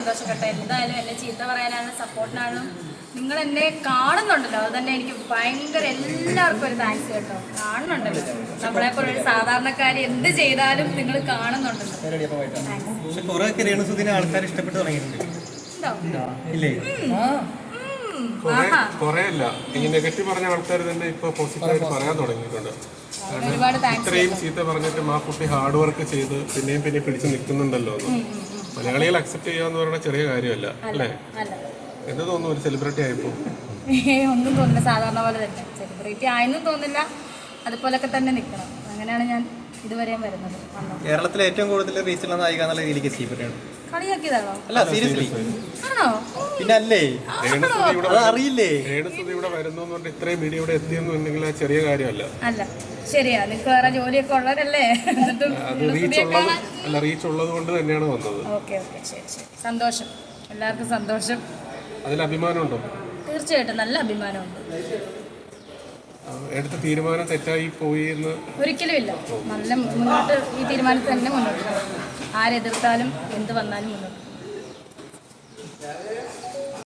സന്തോഷപ്പെട്ടെ എന്തായാലും എന്നെ ചീത്ത പറയാനാണ് സപ്പോർട്ടിനാണ്. നിങ്ങൾ എന്നെ കാണുന്നുണ്ടല്ലോ അത് തന്നെ എനിക്ക് ഭയങ്കര എല്ലാവർക്കും ഒരു താങ്ക്സ് കേട്ടോ. കാണുന്നുണ്ടല്ലോ. നമ്മളെ പോലെ ഒരു സാധാരണക്കാരി എന്ത് ചെയ്താലും നിങ്ങൾ കാണുന്നുണ്ടല്ലോ. ആൾക്കാർ ഇഷ്ടപ്പെട്ട് ഈ നെഗറ്റീവ് പറഞ്ഞ ആൾക്കാർ തന്നെ ഇപ്പൊ പോസിറ്റീവായിട്ട് പറയാൻ തുടങ്ങിയിട്ടുണ്ട്. ഒരുപാട് ഇത്രയും ചീത്ത പറഞ്ഞിട്ടും ആ കുട്ടി ഹാർഡ് വർക്ക് ചെയ്ത് പിന്നെയും പിന്നെ പിടിച്ചു നിൽക്കുന്നുണ്ടല്ലോ എന്ന്. മലയാളികൾ അക്സെപ്റ്റ് ചെയ്യാന്ന് എന്ന് പറയുന്ന ചെറിയ കാര്യമല്ല അല്ലേ എന്ത് തോന്നുന്നു ഒരു സെലിബ്രിറ്റി ആയപ്പോ? ഒന്നും തോന്നില്ല സാധാരണ പോലെ തന്നെ. സെലിബ്രിറ്റി ആയെന്നും തോന്നില്ല അതുപോലൊക്കെ തന്നെ നിൽക്കണം അങ്ങനെയാണ് ഞാൻ ഇതുവരെയും വരുന്നത്. വന്നത്. കേരളത്തിലെ ഏറ്റവും കൂടുതൽ റീച്ചുള്ള നായിക എന്നുള്ള രീതിയിൽ എത്തിപ്പെട്ടാണ് കളിയാക്കിയതാണോ? അല്ല സീരിയസ്ലി ആണോ? പിന്നെ അല്ലേ അറിയില്ലേ ഇവിടെ വരുന്നു. ഇത്രയും മീഡിയ ഇവിടെ എത്തിയെന്നുണ്ടെങ്കിൽ ചെറിയ കാര്യമല്ല. അല്ല. ശരിയാ. നിങ്ങൾക്ക് വേറെ ജോലിയൊക്കെ ഉള്ളവരല്ലേ? എന്നിട്ടും അല്ല റീച്ച് ഉള്ളത് കൊണ്ട് തന്നെയാണ് വന്നത്. Okay okay. ശരി ശരി. സന്തോഷം. എല്ലാവർക്കും സന്തോഷം. അതിൽ അഭിമാനമുണ്ടോ? തീർച്ചയായിട്ടും നല്ല അഭിമാനമുണ്ട്. എടുത്ത തീരുമാനം തെറ്റായി പോയി എന്ന് ഒരിക്കലും ഇല്ല നല്ല മുന്നോട്ട് ഈ തീരുമാനത്തിൽ തന്നെ മുന്നോട്ട് ആരെതിർത്താലും എന്ത് വന്നാലും മുന്നോട്ട്.